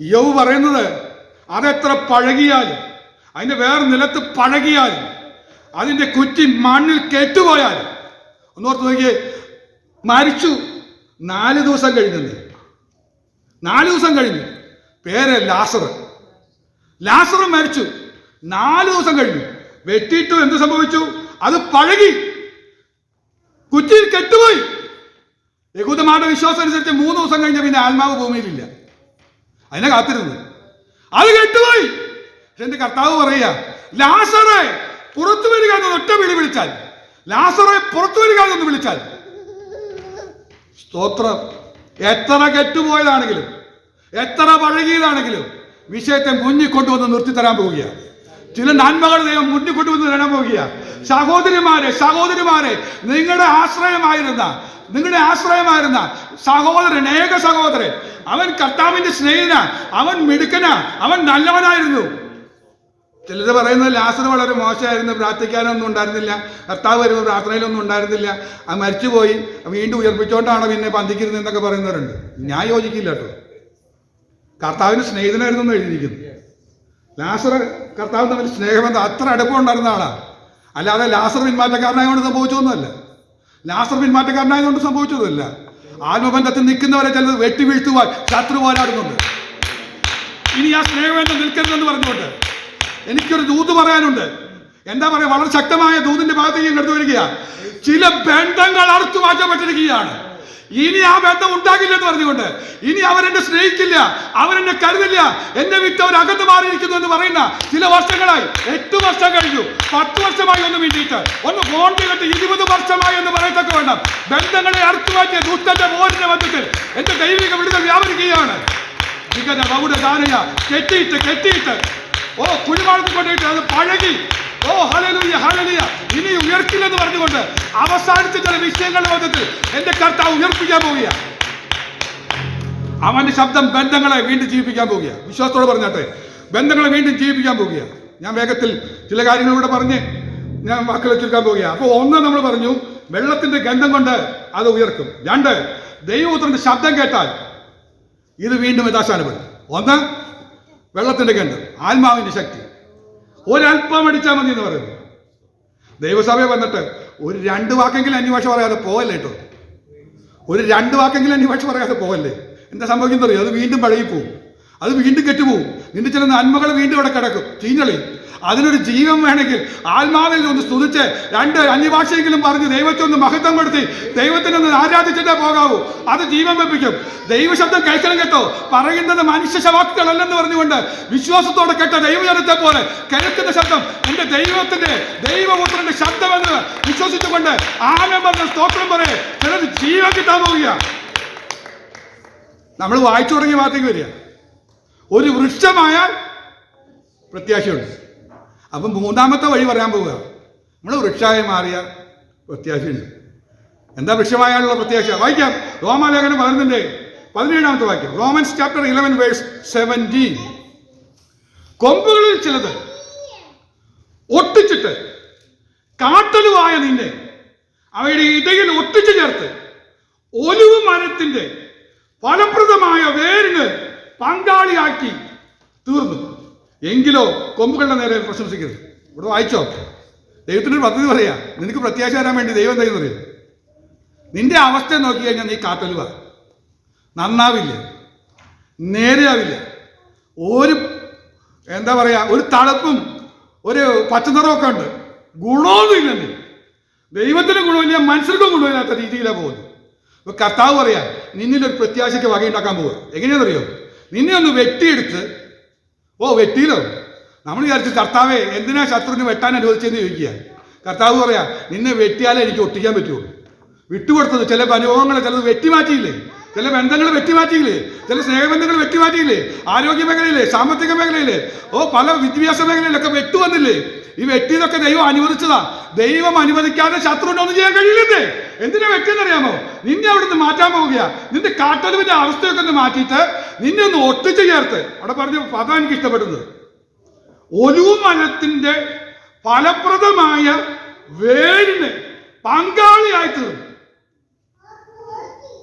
യവ് പറയുന്നത് അതെത്ര പഴകിയാലും അതിന്റെ വേറെ നിലത്ത് പഴകിയാലും അതിന്റെ കുറ്റി മണ്ണിൽ കെട്ടുപോയാലും ഒന്നോർത്ത് നോക്കിയേ മരിച്ചു നാല് ദിവസം കഴിഞ്ഞെന്ന് നാല് ദിവസം കഴിഞ്ഞു. പേര് ലാസർ. ലാസർ മരിച്ചു. നാല് ദിവസം കഴിഞ്ഞു. വെട്ടിയിട്ടു എന്ത് സംഭവിച്ചു? അത് പഴകി. കുറ്റിയിൽ കെട്ടുപോയി. യഹൂദമാരുടെ വിശ്വാസം അനുസരിച്ച് മൂന്ന് ദിവസം കഴിഞ്ഞ പിന്നെ ആത്മാവ് ഭൂമിയിലില്ല. അതിനെ കാത്തിരുന്നു. അത് കെട്ടുപോയി. എന്റെ കർത്താവ് പറയുക? ലാസറെ പുറത്തു വരിക എന്ന് ഒറ്റ വിളി വിളിച്ചാൽ. ലാസറെ പുറത്തു വരിക എന്ന് വിളിച്ചാൽ. സ്തോത്രം. എത്ര കെട്ടുപോയതാണെങ്കിലും എത്ര പഴകിയതാണെങ്കിലും വിഷയത്തെ മുന്നിൽ കൊണ്ടുവന്ന് നിർത്തി തരാൻ പോവുകയാണ് ചില നന്മകൾ ദൈവം മുന്നിൽ കൊണ്ടുവന്ന് തരാൻ പോവുക സഹോദരിമാരെ സഹോദരിമാരെ നിങ്ങളുടെ ആശ്രയമായിരുന്ന നിങ്ങളുടെ ആശ്രയമായിരുന്ന സഹോദരൻ ഏക സഹോദരൻ. അവൻ കർത്താവിന്റെ സ്നേഹന അവൻ മിടുക്കന അവൻ നല്ലവനായിരുന്നു. ചിലത് പറയുന്നത് ലാസർ വളരെ മോശമായിരുന്നു പ്രാർത്ഥിക്കാനൊന്നും ഉണ്ടായിരുന്നില്ല. കർത്താവ് വരുമ്പോൾ പ്രാർത്ഥനയിലൊന്നും ഉണ്ടായിരുന്നില്ല. അത് മരിച്ചുപോയി വീണ്ടും ഉയർപ്പിച്ചുകൊണ്ടാണ് പിന്നെ പന്തിക്കരുത് എന്നൊക്കെ പറയുന്നവരുണ്ട്. ഞാൻ യോജിക്കില്ല കേട്ടോ. കർത്താവിന് സ്നേഹിതനായിരുന്നു എന്ന് എഴുതിയിരിക്കുന്നു. ലാസർ കർത്താവ് തമ്മിൽ സ്നേഹബന്ധം അത്ര അടുപ്പം ഉണ്ടായിരുന്ന ആളാണ് അല്ലാതെ ലാസർ പിന്മാറ്റക്കാരനായതുകൊണ്ട് സംഭവിച്ചതൊന്നുമല്ല ലാസർ പിന്മാറ്റക്കാരനായതുകൊണ്ട് സംഭവിച്ചതല്ല. ആത്മബന്ധത്തിൽ നിൽക്കുന്നവരെ ചിലത് വെട്ടി വീഴ്ത്തുവാൻ ശത്രു പോരാടുന്നുണ്ട്. ഇനി ആ സ്നേഹബന്ധം നിൽക്കരുതെന്ന് പറഞ്ഞുകൊണ്ട് എനിക്കൊരു ദൂത് പറയാനുണ്ട്. എന്താ പറയാ വളരെ ശക്തമായ ദൂതിന്റെ ഭാഗത്തേക്ക് എടുത്തു കടന്നു വരിക ചില ബന്ധങ്ങൾ അറുത്തു മാറ്റപ്പെട്ടിരിക്കുകയാണ് ഇനി ആ ബന്ധം ഉണ്ടാകില്ലെന്ന് പറഞ്ഞുകൊണ്ട് ഇനി അവരെന്നെ സ്നേഹിക്കില്ല അവരെന്നെ കരുതില്ല. എന്നെ വിട്ട് അവർ അകന്നു മാറിയിരിക്കുന്നു എന്ന് പറയുന്ന ചില വർഷങ്ങളായി എട്ട് വർഷം കഴിഞ്ഞു പത്ത് വർഷമായി ഒന്ന് വേണ്ടിയിട്ട് ഒന്ന് ഫോൺ ചെയ്തിട്ട് ഇരുപത് വർഷമായി എന്ന് പറയത്തക്ക വേണം ബന്ധങ്ങളെ അറുത്തു മാറ്റിയ ദുഷ്ടന്റെ മോഹന്റെ ബന്ധത്തിൽ എന്റെ ദൈവിക വിടുതൽ വ്യാപരിക്കുകയാണ്. ഇങ്ങനെ ബഹുട ദാനയ കെട്ടിയിട്ട് കെട്ടിയിട്ട്. ഓ കുഴിമാളത്തിൽ കൊണ്ടിട്ട് അത് പഴകി ഓ ഹലലുയ ഹലലുയ ഇനി ഉയർത്തില്ലെന്ന് പറഞ്ഞുകൊണ്ട് അവസാനിച്ച ചില വിഷയങ്ങളുടെ മധ്യത്തിൽ എന്റെ കർത്താവ് ഉയർപ്പിക്കാൻ പോവുക അവന്റെ ശബ്ദം ബന്ധങ്ങളെ വീണ്ടും ജീവിപ്പിക്കാൻ പോവുക വിശ്വാസത്തോടെ പറഞ്ഞാട്ടെ ബന്ധങ്ങളെ വീണ്ടും ജീവിപ്പിക്കാൻ പോവുക ഞാൻ വേഗത്തിൽ ചില കാര്യങ്ങളിലൂടെ പറഞ്ഞ് ഞാൻ വാക്കുകൾ ചുരുക്കാൻ പോവുക അപ്പോൾ ഒന്ന് നമ്മൾ പറഞ്ഞു വെള്ളത്തിന്റെ ഗന്ധം കൊണ്ട് അത് ഉയർക്കും. രണ്ട് ദൈവപുത്രന്റെ ശബ്ദം കേട്ടാൽ ഇത് വീണ്ടും യഥാശാനപ്പെടും ഒന്ന് വെള്ളത്തിന്റെ ഗന്ധം ആത്മാവിന്റെ ശക്തി. ഒരല്പം അടിച്ചാൽ മതി എന്ന് പറയുന്നു. ദൈവസഭയെ വന്നിട്ട് ഒരു രണ്ട് വാക്കെങ്കിലും അന്വേഷം പറയാതെ പോകല്ലേ കേട്ടോ? ഒരു രണ്ട് വാക്കെങ്കിലും അന്വേഷം പറയാതെ പോകല്ലേ എന്താ സംഭവിക്കുന്നത് അറിയോ അത് വീണ്ടും പഴകിപ്പോവും. അത് വീണ്ടും കെട്ടുപോകും. നിന്റെ ചില നന്മകൾ വീണ്ടും ഇവിടെ കിടക്കും. ചീഞ്ഞളി. അതിനൊരു ജീവൻ വേണമെങ്കിൽ ആത്മാവിൽ ഒന്ന് സ്തുതിച്ച് രണ്ട് അന്യഭാഷയെങ്കിലും പറഞ്ഞ് ദൈവത്തെ ഒന്ന് മഹത്വം കൊടുത്തി ദൈവത്തിനെ ഒന്ന് ആരാധിച്ചിട്ടേ പോകാവൂ. അത് ജീവൻ വെപ്പിക്കും. ദൈവശബ്ദം കേൾക്കണം കേട്ടോ. പറയുന്നത് മനുഷ്യ ശവാക്കുകളല്ലെന്ന് പറഞ്ഞുകൊണ്ട് വിശ്വാസത്തോടെ കേട്ട ദൈവജനത്തെ പോലെ കേൾക്കുന്ന ശബ്ദം എന്റെ ദൈവത്തിന്റെ ദൈവപുത്രന്റെ ശബ്ദമെന്ന് വിശ്വസിച്ചുകൊണ്ട് പറഞ്ഞ സ്തോത്രം പറയെ ജീവൻ കിട്ടാൻ പോവുക നമ്മൾ വായിച്ചു തുടങ്ങിയ ഭാഗത്തേക്ക് വരിക. ഒരു വൃക്ഷമായാൽ പ്രത്യാശയുണ്ട്. അപ്പം മൂന്നാമത്തെ വഴി പറയാൻ പോവുക. നമ്മൾ വൃക്ഷമായി മാറിയ പ്രത്യാശയുണ്ട്. എന്താ വൃക്ഷമായാലുള്ള പ്രത്യാശ? വായിക്കാം. റോമാലേഖനം പതിനൊന്നിന്റെ പതിനേഴാമത്തെ വാക്യം. Romans chapter eleven verse seventeen കൊമ്പുകളിൽ ചിലത് ഒട്ടിച്ചിട്ട് കാട്ടലുവായ നിന്നെ അവയുടെ ഇടയിൽ ഒട്ടിച്ചു ചേർത്ത് ഒലിവ് മരത്തിന്റെ ഫലപ്രദമായ വേരിന് പങ്കാളിയാക്കി തീർന്നു. എങ്കിലോ കൊമ്പുകളുടെ നേരെ പ്രശംസിക്കരുത്. ഇവിടെ വായിച്ചോ? ദൈവത്തിന്റെ ഒരു പദ്ധതി പറയാ. നിനക്ക് പ്രത്യാശ വരാൻ വേണ്ടി ദൈവം എന്താ അറിയാം നിന്റെ അവസ്ഥ നോക്കി കഴിഞ്ഞാൽ നീ കാട്ടലുക നന്നാവില്ല. നേരെയാവില്ല. ഒരു എന്താ പറയുക ഒരു തണുപ്പും ഒരു പച്ചനിറമൊക്കെ ഉണ്ട്. ഗുണമൊന്നുമില്ല നീ ദൈവത്തിന് ഗുണമില്ല മനുഷ്യർക്കും ഗുണമില്ലാത്ത രീതിയിലാണ് പോകുന്നത്. കർത്താവ് പറയാ നിന്നിലൊരു പ്രത്യാശയ്ക്ക് വകയുണ്ടാക്കാൻ പോവുക. എങ്ങനെയാണെന്നറിയോ? നിന്നെ ഒന്ന് വെട്ടിയെടുത്ത്. ഓ വെട്ടിയിലോ? നമ്മൾ വിചാരിച്ചു കർത്താവെ എന്തിനാ ശത്രുവിന് വെട്ടാൻ അനുവദിച്ചെന്ന് ചോദിക്കുക. കർത്താവ് പറയാ നിന്നെ വെട്ടിയാലേ എനിക്ക് ഒട്ടിക്കാൻ പറ്റുള്ളൂ വിട്ടുകൊടുത്തത് ചില അനുഭവങ്ങൾ ചിലത് വെട്ടിമാറ്റിയില്ലേ? ചില ബന്ധങ്ങൾ വെട്ടിമാറ്റിയില്ലേ? ചില സ്നേഹബന്ധങ്ങൾ വെട്ടിമാറ്റിയില്ലേ? ആരോഗ്യ മേഖലയിലെ സാമ്പത്തിക മേഖലയിലെ ഓ പല വിദ്യാഭ്യാസ മേഖലയിലൊക്കെ വെട്ടുവന്നില്ലേ? ഈ വെട്ടിയതൊക്കെ ദൈവം അനുവദിച്ചതാ. ദൈവം അനുവദിക്കാതെ ശത്രുവിന്റെ ഒന്നും ചെയ്യാൻ കഴിയില്ലേ എന്തിനാ വെട്ടിയെന്നറിയാമോ നിന്നെ അവിടെ നിന്ന് മാറ്റാൻ പോവുക നിന്റെ കാട്ടലുവിന്റെ അവസ്ഥയൊക്കെ ഒന്ന് മാറ്റിയിട്ട് നിന്നെ ഒന്ന് ഒട്ടിച്ചു ചേർത്ത്. അവിടെ പറഞ്ഞ പദം എനിക്ക് ഇഷ്ടപ്പെടുന്നത്. ഒരു മരത്തിന്റെ ഫലപ്രദമായ വേരിന് പങ്കാളിയായി തീർന്നു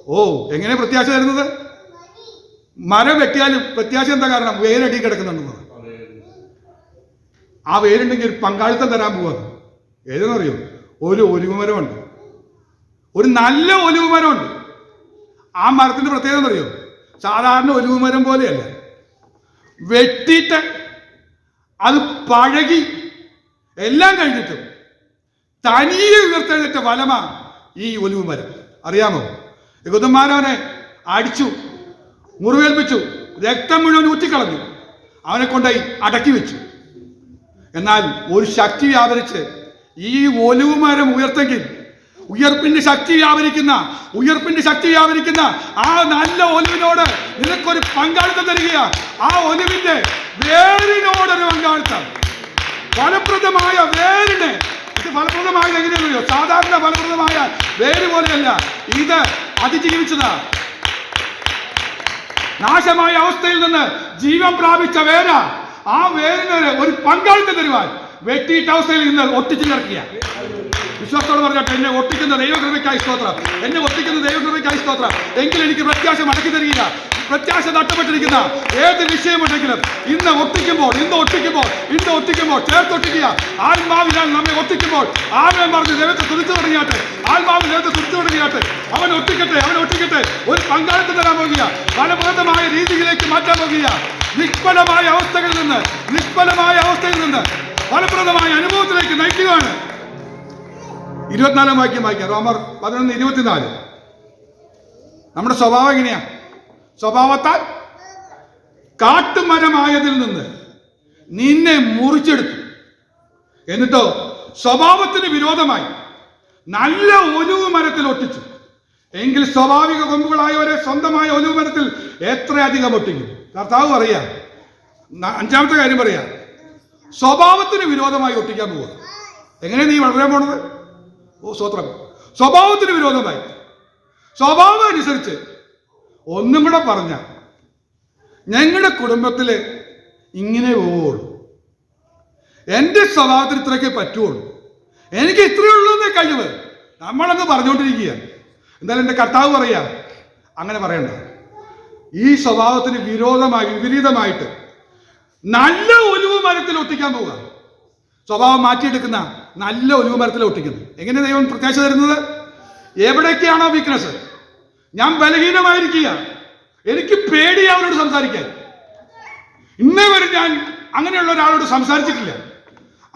ഓ എങ്ങനെ പ്രത്യാശ തരുന്നത്? മരം വെട്ടിയാലും പ്രത്യാശ എന്താ കാരണം? വേരടി കിടക്കുന്നുണ്ടെന്നത് ആ വേരുണ്ടെങ്കിൽ ഒരു പങ്കാളിത്തം തരാൻ പോവാണ് ഏതെന്നറിയോ ഒരു ഒലിവ് മരമുണ്ട് ഒരു നല്ല ഒലിവ് മരമുണ്ട് ആ മരത്തിന്റെ പ്രത്യേകത എന്നറിയോ സാധാരണ ഒലിവ് മരം പോലെയല്ല. വെട്ടിയിട്ട് അത് പഴകി എല്ലാം കഴിഞ്ഞിട്ടും തനിയെ ഉയർത്തെഴുന്നേറ്റ വലമാണ് ഈ ഒലിവ് മരം അറിയാമോ? യഹൂദന്മാരവനെ അടിച്ചു മുറിവേൽപ്പിച്ചു രക്തം മുഴുവൻ ഊറ്റിക്കളഞ്ഞു. അവനെ കൊണ്ടുപോയി അടക്കി വെച്ചു. എന്നാൽ ഒരു ശക്തി വ്യാപരിച്ച് ഈ ഒലിവ് ഉയർത്തെങ്കിൽ ഉയർപ്പിന്റെ ശക്തി വ്യാപരിക്കുന്ന ഉയർപ്പിന്റെ ശക്തി വ്യാപരിക്കുന്ന ആ നല്ല ഒലിവിനോട് നിനക്കൊരു പങ്കാളിത്തം തരിക ആ ഒലിവിന്റെ വേരിനോടൊരു പങ്കാളിത്തം. ഫലപ്രദമായ വേരിന് ഇത് ഫലപ്രദമായത് എങ്ങനെയാണെന്നറിയോ? സാധാരണ ഫലപ്രദമായ വേര് പോലെയല്ല. ഇത് അതിജീവിച്ചതാ. നാശമായ അവസ്ഥയിൽ നിന്ന് ജീവൻ പ്രാപിച്ച വേര. ആ വേരിന് ഒരു പങ്കാളിത്തം തരുവാൻ വെട്ടിയിട്ട അവസ്ഥയിൽ ഇന്ന് ഒട്ടിച്ചു ചേർക്കുക വിശ്വാസത്തോട് പറഞ്ഞിട്ട് എന്നെ ഒട്ടിക്കുന്ന ദൈവകൃപയ്ക്കായി സ്തോത്രം. എന്നെ ഒട്ടിക്കുന്ന ദൈവകൃപയ്ക്കായി സ്തോത്രം. എങ്കിലും എനിക്ക് പ്രത്യാശ മടക്കി തരികയില്ല. പ്രത്യാശ നഷ്ടപ്പെട്ടിരിക്കുന്ന ഏത് വിഷയമുണ്ടെങ്കിലും ഇന്ന് ഒട്ടിക്കുമ്പോൾ ഇന്ന് ഒട്ടിക്കുമ്പോൾ ഇന്ന് ഒട്ടിക്കുമ്പോൾ ചേർത്തൊട്ടിക്കുക ആത്മാവിനാൽ നമ്മെ ഒട്ടിക്കുമ്പോൾ ആമേ പറഞ്ഞ് ദൈവത്തെ തുറിച്ചു തുടങ്ങിയാട്ടെ. ആത്മാവ് ദൈവത്തെ തുറിച്ചു തുടങ്ങിയാട്ടെ. അവൻ ഒട്ടിക്കട്ടെ അവൻ ഒട്ടിക്കട്ടെ ഒരു പങ്കാളിത്തം തരാൻ പോകുക. ഫലപ്രദമായ രീതിയിലേക്ക് മാറ്റാൻ പോകുക. നിഷ്ഫലമായ അവസ്ഥകളിൽ നിന്ന് നിഷ്ഫലമായ അവസ്ഥയിൽ നിന്ന് ഫലപ്രദമായ അനുഭവത്തിലേക്ക് നയിക്കുകയാണ്. ഇരുപത്തിനാലാം വാക്യം വായിക്കാം. റോമർ പതിനൊന്ന് ഇരുപത്തിനാല്. നമ്മുടെ സ്വഭാവം എങ്ങനെയാ? സ്വഭാവത്താൽ കാട്ടുമരമായതിൽ നിന്ന് നിന്നെ മുറിച്ചെടുത്തു. എന്നിട്ടോ സ്വഭാവത്തിന് വിരോധമായി നല്ല ഒലിവ് മരത്തിൽ ഒട്ടിച്ചു. എങ്കിൽ സ്വാഭാവിക കൊമ്പുകളായവരെ സ്വന്തമായ ഒലിവ് മരത്തിൽ എത്രയധികം ഒട്ടിക്കും? കർത്താവ് പറയാ അഞ്ചാമത്തെ കാര്യം പറയാ സ്വഭാവത്തിന് വിരോധമായി ഒട്ടിക്കാൻ പോവുക. എങ്ങനെ നീ വളരാൻ പോണത്? ഓ സ്വത്രം സ്വഭാവത്തിന് വിരോധമായി. സ്വഭാവം അനുസരിച്ച് ഒന്നും കൂടെ പറഞ്ഞ ഞങ്ങളുടെ കുടുംബത്തിൽ ഇങ്ങനെ പോവുള്ളൂ എന്റെ സ്വഭാവത്തിന് ഇത്രയൊക്കെ പറ്റുള്ളൂ. എനിക്ക് ഇത്രയേ ഉള്ളൂ എന്നേ കഴിവ്. നമ്മളങ്ങ് പറഞ്ഞുകൊണ്ടിരിക്കുക. എന്തായാലും എന്റെ കർത്താവ് പറയാ അങ്ങനെ പറയണ്ട. ഈ സ്വഭാവത്തിന് വിരോധമായി വിപരീതമായിട്ട് നല്ല ഒലിവ് മരത്തിൽ ഒട്ടിക്കാൻ പോവുക. സ്വഭാവം മാറ്റിയെടുക്കുന്ന നല്ല ഒലിവ് മരത്തിൽ ഒട്ടിക്കുന്നത്. എങ്ങനെ ദൈവം പ്രത്യാശ തരുന്നത്? എവിടേക്കാണോ വീക്ക്നെസ് ഞാൻ ബലഹീനമായിരിക്കുക. എനിക്ക് പേടി അവരോട് സംസാരിക്കാൻ. ഇന്നേ വരെ ഞാൻ അങ്ങനെയുള്ള ഒരാളോട് സംസാരിച്ചിട്ടില്ല.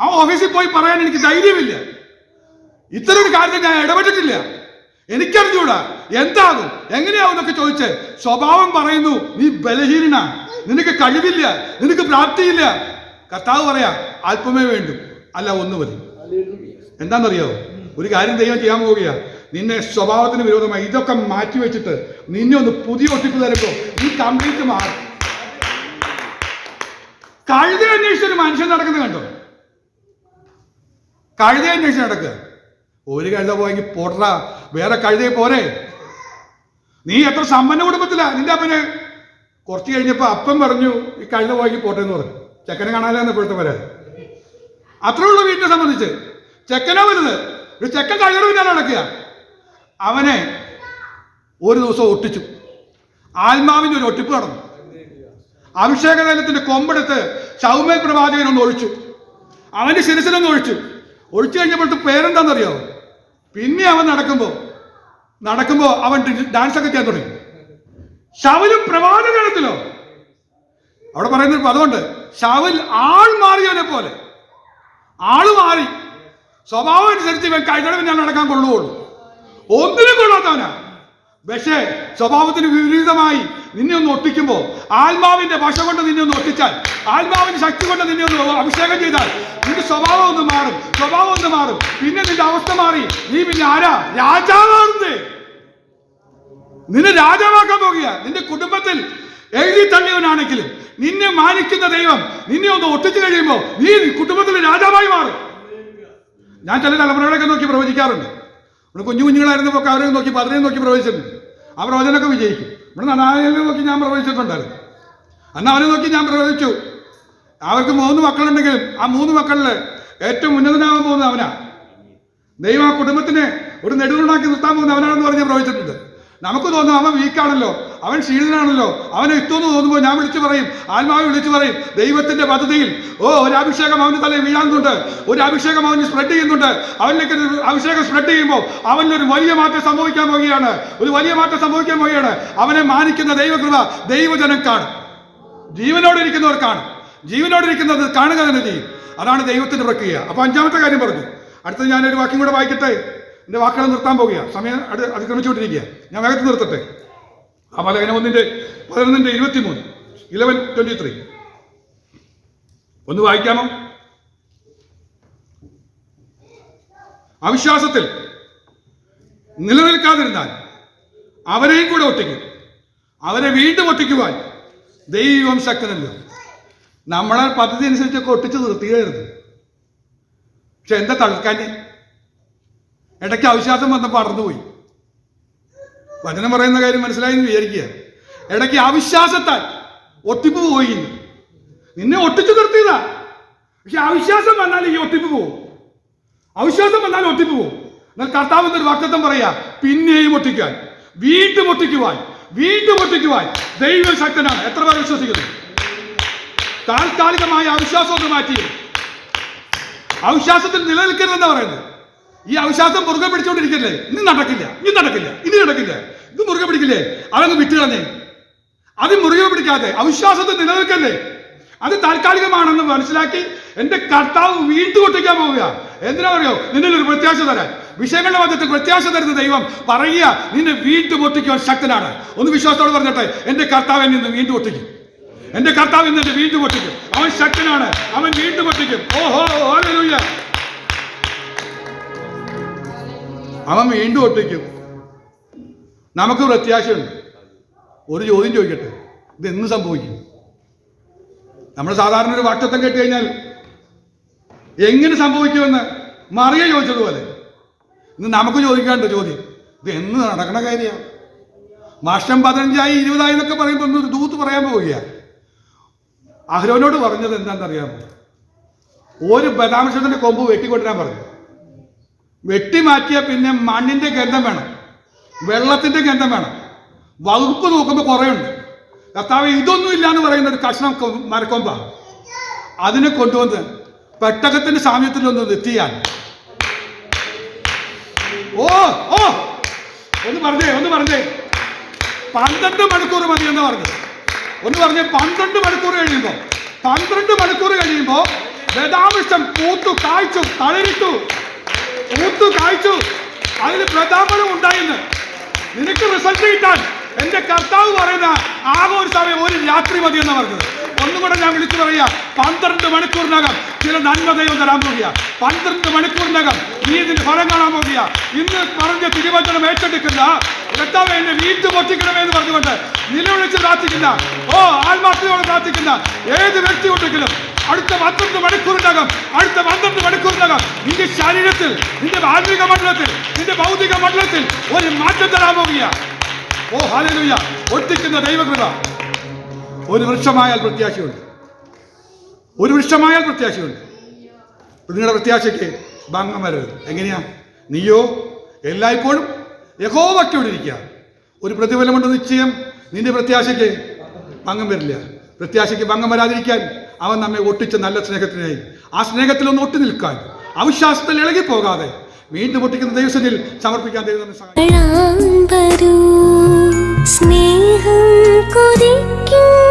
ആ ഓഫീസിൽ പോയി പറയാൻ എനിക്ക് ധൈര്യമില്ല. ഇത്തരം ഒരു കാര്യത്തിൽ ഞാൻ ഇടപെട്ടിട്ടില്ല. എനിക്കറിഞ്ഞൂടാ എന്താകും എങ്ങനെയാവും എന്നൊക്കെ ചോദിച്ച് സ്വഭാവം പറയുന്നു നീ ബലഹീനനാ. നിനക്ക് കഴിവില്ല. നിനക്ക് പ്രാപ്തിയില്ല. കർത്താവ് പറയാ അല്പമേ വേണ്ടു. അല്ല ഒന്ന് മതി. എന്താണെന്നറിയോ? ഒരു കാര്യം ദൈവം ചെയ്യാൻ പോവുകയാ. നിന്നെ സ്വഭാവത്തിന് വിരോധമായി ഇതൊക്കെ മാറ്റി വെച്ചിട്ട് നിന്നെ ഒന്ന് പുതിയ ഒട്ടിപ്പ് തരുമ്പോ നീ കംപ്ലീറ്റ് മാറും. കഴുത അന്വേഷിച്ച് ഒരു മനുഷ്യൻ നടക്കുന്നത് കണ്ടോ? കഴുത അന്വേഷിച്ച് നടക്കുക ഒരു കഴുത പോയെങ്കിൽ പൊടറ വേറെ കഴുതയെ പോരെ. നീ എത്ര സമ്പന്ന കുടുംബത്തിലാ നിന്റെ അപ്പന്. കുറച്ച് കഴിഞ്ഞപ്പോ അപ്പം പറഞ്ഞു ഈ കഴുത പോയെങ്കിൽ പോട്ടെ എന്ന് പറഞ്ഞു. ചെക്കനെ കാണാനാന്ന് ഇപ്പോഴത്തെ വരാൻ അത്രേ ഉള്ളൂ വീട്ടിനെ സംബന്ധിച്ച്. ചെക്കനാ വരുന്നത് ഒരു ചെക്കൻ കഴിഞ്ഞു പിന്നാലെ നടക്കുക? അവനെ ഒരു ദിവസം ഒട്ടിച്ചു. ആത്മാവിന്റെ ഒരു ഒട്ടിപ്പ് നടന്നു. അഭിഷേകതൈലത്തിന്റെ കൊമ്പെടുത്ത് ചൗമേൽ പ്രവാചകൻ ഒന്ന് ഒഴിച്ചു. അവന്റെ ശിരസിലൊന്ന് ഒഴിച്ചു. ഒഴിച്ചു കഴിഞ്ഞപ്പോഴത്തെ പേരെന്താണെന്നറിയോ? പിന്നെ അവൻ നടക്കുമ്പോ നടക്കുമ്പോ അവൻ ഡാൻസ് ഒക്കെ ചെയ്യാൻ തുടങ്ങി. ശവലും പ്രവാചകത്തിലോ അവിടെ പറയുന്ന അതുകൊണ്ട് ശവൽ ആൾ മാറിയവനെ പോലെ. ആൾ മാറി. സ്വഭാവം അനുസരിച്ച് ഇവൻ കൈതട ഞാൻ നടക്കാൻ കൊള്ളുകയുള്ളൂ ഒന്നിനും കൊള്ളാത്തവനാ. പക്ഷേ സ്വഭാവത്തിന് വിപരീതമായി നിന്നെ ഒന്ന് ഒട്ടിക്കുമ്പോൾ ആത്മാവിന്റെ ഭാഷ കൊണ്ട് നിന്നെ ഒന്ന് ഒട്ടിച്ചാൽ ആത്മാവിന്റെ ശക്തി കൊണ്ട് നിന്നെ ഒന്ന് അഭിഷേകം ചെയ്താൽ നിന്റെ സ്വഭാവം ഒന്ന് മാറും സ്വഭാവം ഒന്ന് മാറും. പിന്നെ നിന്റെ അവസ്ഥ മാറി. നീ പിന്നെ ആരാ? രാജാവാണെന്ന്. നിന്നെ രാജാവാക്കാൻ പോകുക നിന്റെ കുടുംബത്തിൽ എഴുതി തള്ളിയവനാണെങ്കിലും നിന്നെ മാനിക്കുന്ന ദൈവം നിന്നെ ഒന്ന് ഒട്ടിച്ചു കഴിയുമ്പോൾ നീ കുടുംബത്തിലെ രാജാവായി മാറും. ഞാൻ ചില തലമുറകളൊക്കെ നോക്കി പ്രവചിക്കാറുണ്ട്. ഇവിടെ കുഞ്ഞു കുഞ്ഞുങ്ങളായിരുന്നപ്പോൾ അവരെ നോക്കി പതിനെ നോക്കി പ്രവചിച്ചിട്ടുണ്ട്. ആ പ്രവചനമൊക്കെ വിജയിക്കും. ഇവിടെ നനാലിനെ നോക്കി ഞാൻ പ്രവചിച്ചിട്ടുണ്ടായിരുന്നു. അന്ന് അവരെ നോക്കി ഞാൻ പ്രവചിച്ചു. അവർക്ക് മൂന്ന് മക്കളുണ്ടെങ്കിലും ആ മൂന്ന് മക്കളിൽ ഏറ്റവും ഉന്നതനാകാൻ പോകുന്ന അവനാ. ദൈവം ആ കുടുംബത്തിനെ ഒരു നെടുവുണ്ടാക്കി നിർത്താൻ പോകുന്ന അവനാണെന്ന് പറഞ്ഞ് പ്രവചിച്ചിട്ടുണ്ട്. നമുക്ക് തോന്നും അവൻ വീക്കാണല്ലോ അവൻ ക്ഷീണനാണല്ലോ. അവനെ ഇഷ്ടമെന്ന് തോന്നുമ്പോൾ ഞാൻ വിളിച്ചു പറയും. ആത്മാവ് വിളിച്ചു പറയും. ദൈവത്തിന്റെ പദ്ധതിയിൽ ഓ ഒരു അഭിഷേകം അവന് തലയിൽ വീഴാനുണ്ട്. ഒരു അഭിഷേകം അവന് സ്പ്രെഡ് ചെയ്യുന്നുണ്ട്. അവനിലേക്ക് അഭിഷേകം സ്പ്രെഡ് ചെയ്യുമ്പോൾ അവനൊരു വലിയ മാറ്റം സംഭവിക്കാൻ പോവുകയാണ്. ഒരു വലിയ മാറ്റം സംഭവിക്കാൻ പോവുകയാണ്. അവനെ മാനിക്കുന്ന ദൈവകൃപ ദൈവജനം കാണും. ജീവനോടെ ഇരിക്കുന്നവർ കാണും. ജീവനോടെ ഇരിക്കുന്നത് കാണുക തന്നെ ചെയ്യും. അതാണ് ദൈവത്തിന്റെ പ്രക്രിയ. അപ്പൊ അഞ്ചാമത്തെ കാര്യം പറഞ്ഞു. അടുത്തത് ഞാനൊരു വാക്യം കൂടെ വായിക്കട്ടെ? എന്റെ വാക്കുകൾ നിർത്താൻ പോകുക സമയം അത് അതിക്രമിച്ചുകൊണ്ടിരിക്കുക ഞാൻ വേഗത്തിൽ നിർത്തട്ടെ. ആ പലകനം ഒന്നിന്റെ പതിനൊന്നിന്റെ ഇരുപത്തിമൂന്ന് ഇലവൻ ട്വന്റി ത്രീ ഒന്ന് വായിക്കാമോ? അവിശ്വാസത്തിൽ നിലനിൽക്കാതിരുന്നാൽ അവരെയും കൂടെ ഒട്ടിക്കും. അവരെ വീണ്ടും ഒട്ടിക്കുവാൻ ദൈവം ശക്തനല്ലോ നമ്മളെ പദ്ധതി അനുസരിച്ചൊക്കെ ഒട്ടിച്ച് നിർത്തിയായിരുന്നു പക്ഷെ എന്താ തളർക്കാന് ഇടയ്ക്ക് അവിശ്വാസം വന്നപ്പോൾ അടർന്നുപോയി വചനം പറയുന്ന കാര്യം മനസ്സിലായി എന്ന് വിചാരിക്കുക. ഇടയ്ക്ക് അവിശ്വാസത്താൽ ഒട്ടിപ്പ് പോയി നിന്നെ ഒട്ടിച്ചു നിർത്തിയതാ. പക്ഷെ അവിശ്വാസം വന്നാൽ ഈ ഒട്ടിപ്പ് പോകും അവിശ്വാസം വന്നാൽ ഒട്ടിപ്പ് പോകും എന്നാൽ കർത്താവ് എന്നൊരു വാക്തത്വം പറയാ പിന്നെയും ഒട്ടിക്കാൻ വീണ്ടും ഒട്ടിക്കുവാൻ വീണ്ടും ഒട്ടിക്കുവാൻ ദൈവം ശക്തനാണ്. എത്ര പേർ വിശ്വസിക്കുന്നു? താൽക്കാലികമായ അവിശ്വാസം ഒന്ന് മാറ്റി. അവിശ്വാസത്തിൽ നിലനിൽക്കരുതെന്നാ പറയുന്നത്. ഈ അവിശ്വാസം മുറുകെ പിടിച്ചോണ്ടിരിക്കല്ലേ? ഇനി നടക്കില്ല ഇനി നടക്കില്ല ഇനി നടക്കില്ല. ഇത് മുറുകെ പിടിക്കില്ലേ? അതങ്ങ് വിട്ടുകളഞ്ഞേ അത് മുറുകെ പിടിക്കാതെ അവിശ്വാസത്തെ നിലനിൽക്കല്ലേ? അത് താൽക്കാലികമാണെന്ന് മനസ്സിലാക്കി എന്റെ കർത്താവ് വീണ്ടും ഒട്ടിക്കാൻ പോവുക. എന്തിനാ പറയോ നിന്നിൽ ഒരു പ്രത്യാശ തരാൻ. വിഷയങ്ങളുടെ മധ്യത്തിൽ പ്രത്യാശ തരുന്ന ദൈവം പറയുക നിന്നെ വീണ്ടും ഒട്ടിക്കുവാൻ ശക്തനാണ്. ഒന്ന് വിശ്വാസത്തോട് പറഞ്ഞിട്ടെ എന്റെ കർത്താവ് എന്നെ വീണ്ടും ഒട്ടിക്കും എന്റെ കർത്താവ് എന്നെ വീണ്ടും ഒട്ടിക്കും അവൻ ശക്തനാണ്. അവൻ വീണ്ടും ഒട്ടിക്കും ഓഹോ ഹല്ലേലൂയ. അവൻ വീണ്ടും ഒട്ടിക്കും നമുക്ക് പ്രത്യാശയുണ്ട്. ഒരു ചോദ്യം ചോദിക്കട്ടെ? ഇത് എന്ന് സംഭവിക്കും? നമ്മൾ സാധാരണ ഒരു വട്ടത്തം കേട്ട് കഴിഞ്ഞാൽ എങ്ങനെ സംഭവിക്കുമെന്ന് മറിയ ചോദിച്ചതുപോലെ. ഇന്ന് നമുക്ക് ചോദിക്കാണ്ട് ചോദ്യം. ഇത് എന്ന് നടക്കണ കാര്യമാണ് വർഷം പതിനഞ്ചായി ഇരുപതായി എന്നൊക്കെ പറയുമ്പോൾ ഒന്ന് ദൂത്ത് പറയാൻ പോവുകയാണ് അഹ്ലോനോട് പറഞ്ഞത് എന്താണെന്നറിയാമോ? ഒരു ബദാമൃഷത്തിന്റെ കൊമ്പ് വെട്ടിക്കൊണ്ടിരാൻ പറഞ്ഞു. വെട്ടി മാറ്റിയ പിന്നെ മണ്ണിന്റെ ഗന്ധം വേണം. വെള്ളത്തിന്റെ ഗന്ധം വേണം. വകുപ്പ് നോക്കുമ്പോൾ കുറയുണ്ട്. കർത്താവ് ഇതൊന്നും ഇല്ല എന്ന് പറയുന്ന ഒരു കഷ്ണം മരക്കൊമ്പ. അതിനെ കൊണ്ടുവന്ന് പെട്ടകത്തിന്റെ സാമ്യത്തിൽ ഒന്ന് എത്തിയാൽ ഓ ഓ ഒന്ന് പറഞ്ഞേ ഒന്ന് പറഞ്ഞേ. പന്ത്രണ്ട് മണിക്കൂർ മതി എന്ന് പറഞ്ഞു. ഒന്ന് പറഞ്ഞേ പന്ത്രണ്ട് മണിക്കൂർ കഴിയുമ്പോൾ പന്ത്രണ്ട് മണിക്കൂർ കഴിയുമ്പോ ബദാമിഷ്ടം പൂത്തു കാഴ്ച തളിരിട്ടു. പൂത്തു കായ്ച്ചു. അതിൽ പ്രതാപനം ഉണ്ടായിന്ന്. നിനക്ക് റിസൾട്ട് കിട്ടാൻ. എന്റെ കർത്താവ് പറയുന്ന ആകെ ഒരു സമയം ഒരു രാത്രി മതി എന്ന് പറഞ്ഞത്. ഒന്നുകൂടെ ഞാൻ വിളിച്ചു പറയാ പന്ത്രണ്ട് മണിക്കൂറിനകം ചില നന്മ ദൈവം തരാൻ പോകുക പന്ത്രണ്ട് മണിക്കൂറിനകം നീ ഇതിന്റെ ഫലം കാണാൻ പോകുക ഇന്ന് പറഞ്ഞ തിരുവചനം ഏറ്റെടുക്കുന്ന കർത്താവ് എന്നെ വീട്ടു പൊട്ടിക്കണമേ എന്ന് പറഞ്ഞുകൊണ്ട് നിലവിളിച്ച് പ്രാർത്ഥിക്കുന്ന ഓ ആത്മാർത്ഥതയോടെ പ്രാർത്ഥിക്കുന്ന ഏത് വ്യക്തി ഉണ്ടെങ്കിലും അടുത്ത പന്ത്രണ്ട് മണിക്കൂറിനകം അടുത്ത പന്ത്രണ്ട് മണിക്കൂറിനകം നിന്റെ ശരീരത്തിൽ നിന്റെ ആത്മിക മണ്ഡലത്തിൽ നിന്റെ ഭൗതിക മണ്ഡലത്തിൽ ഒരു മാറ്റം തരാൻ പോകുക ഓ ഹാലലുയ ഒട്ടിക്കുന്ന ദൈവകൃപ ഒരു വൃക്ഷമായാൽ പ്രത്യാശയുണ്ട്. ഒരു വൃക്ഷമായാൽ പ്രത്യാശയുണ്ട്. നിങ്ങളുടെ പ്രത്യാശയ്ക്ക് ഭംഗം വരരുത്. എങ്ങനെയാ? നീയോ എല്ലായ്പ്പോഴും യഹോവയ്ക്കോട് ഇരിക്കുക. ഒരു പ്രതിഫലമുണ്ട് നിശ്ചയം നിന്റെ പ്രത്യാശയ്ക്ക് ഭംഗം വരില്ല. പ്രത്യാശയ്ക്ക് ഭംഗം വരാതിരിക്കാൻ അവൻ നമ്മെ ഒട്ടിച്ച നല്ല സ്നേഹത്തിനായി. ആ സ്നേഹത്തിലൊന്ന് ഒട്ടി നിൽക്കാൻ അവിശ്വാസത്തിൽ ഇളകിപ്പോകാതെ വീണ്ടും ഒട്ടിക്കുന്ന ദൈവസത്തിൽ സമർപ്പിക്കാൻ ദൈവം സ്നേഹം